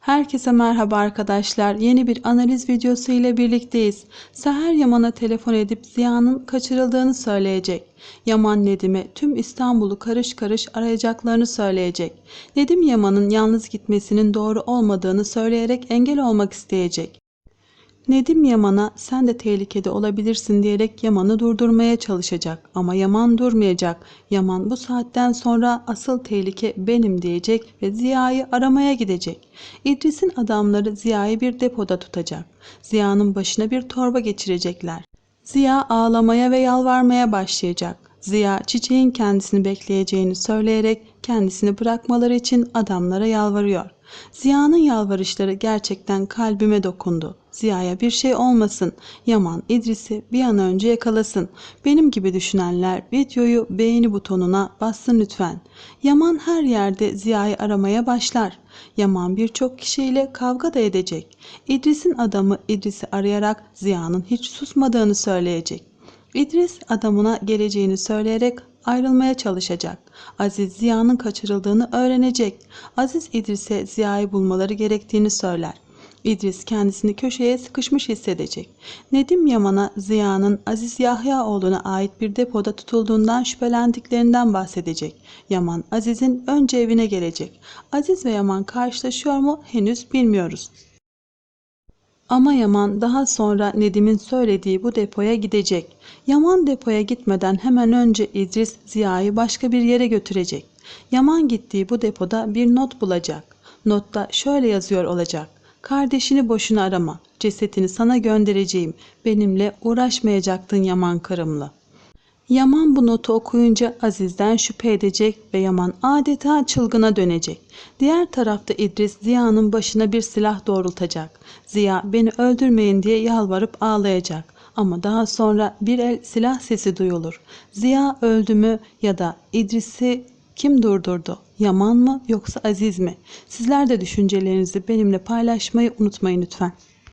Herkese merhaba arkadaşlar. Yeni bir analiz videosu ile birlikteyiz. Seher Yaman'a telefon edip Ziya'nın kaçırıldığını söyleyecek. Yaman Nedim'e tüm İstanbul'u karış karış arayacaklarını söyleyecek. Nedim Yaman'ın yalnız gitmesinin doğru olmadığını söyleyerek engel olmak isteyecek. Nedim Yaman'a sen de tehlikede olabilirsin diyerek Yaman'ı durdurmaya çalışacak. Ama Yaman durmayacak. Yaman bu saatten sonra asıl tehlike benim diyecek ve Ziya'yı aramaya gidecek. İdris'in adamları Ziya'yı bir depoda tutacak. Ziya'nın başına bir torba geçirecekler. Ziya ağlamaya ve yalvarmaya başlayacak. Ziya çiçeğin kendisini bekleyeceğini söyleyerek kendisini bırakmaları için adamlara yalvarıyor. Ziya'nın yalvarışları gerçekten kalbime dokundu. Ziya'ya bir şey olmasın. Yaman İdris'i bir an önce yakalasın. Benim gibi düşünenler videoyu beğeni butonuna bassın lütfen. Yaman her yerde Ziya'yı aramaya başlar. Yaman birçok kişiyle kavga da edecek. İdris'in adamı İdris'i arayarak Ziya'nın hiç susmadığını söyleyecek. İdris adamına geleceğini söyleyerek ayrılmaya çalışacak. Aziz Ziya'nın kaçırıldığını öğrenecek. Aziz İdris'e Ziya'yı bulmaları gerektiğini söyler. İdris kendisini köşeye sıkışmış hissedecek. Nedim Yaman'a Ziya'nın Aziz Yahyaoğlu'na ait bir depoda tutulduğundan şüphelendiklerinden bahsedecek. Yaman Aziz'in önce evine gelecek. Aziz ve Yaman karşılaşıyor mu henüz bilmiyoruz. Ama Yaman daha sonra Nedim'in söylediği bu depoya gidecek. Yaman depoya gitmeden hemen önce İdris Ziya'yı başka bir yere götürecek. Yaman gittiği bu depoda bir not bulacak. Notta şöyle yazıyor olacak. Kardeşini boşuna arama. Cesetini sana göndereceğim. Benimle uğraşmayacaktın Yaman Kırımlı. Yaman bu notu okuyunca Aziz'den şüphe edecek ve Yaman adeta çılgına dönecek. Diğer tarafta İdris Ziya'nın başına bir silah doğrultacak. Ziya beni öldürmeyin diye yalvarıp ağlayacak. Ama daha sonra bir el silah sesi duyulur. Ziya öldü mü ya da İdris'i kim durdurdu? Yaman mı yoksa Aziz mi? Sizler de düşüncelerinizi benimle paylaşmayı unutmayın lütfen.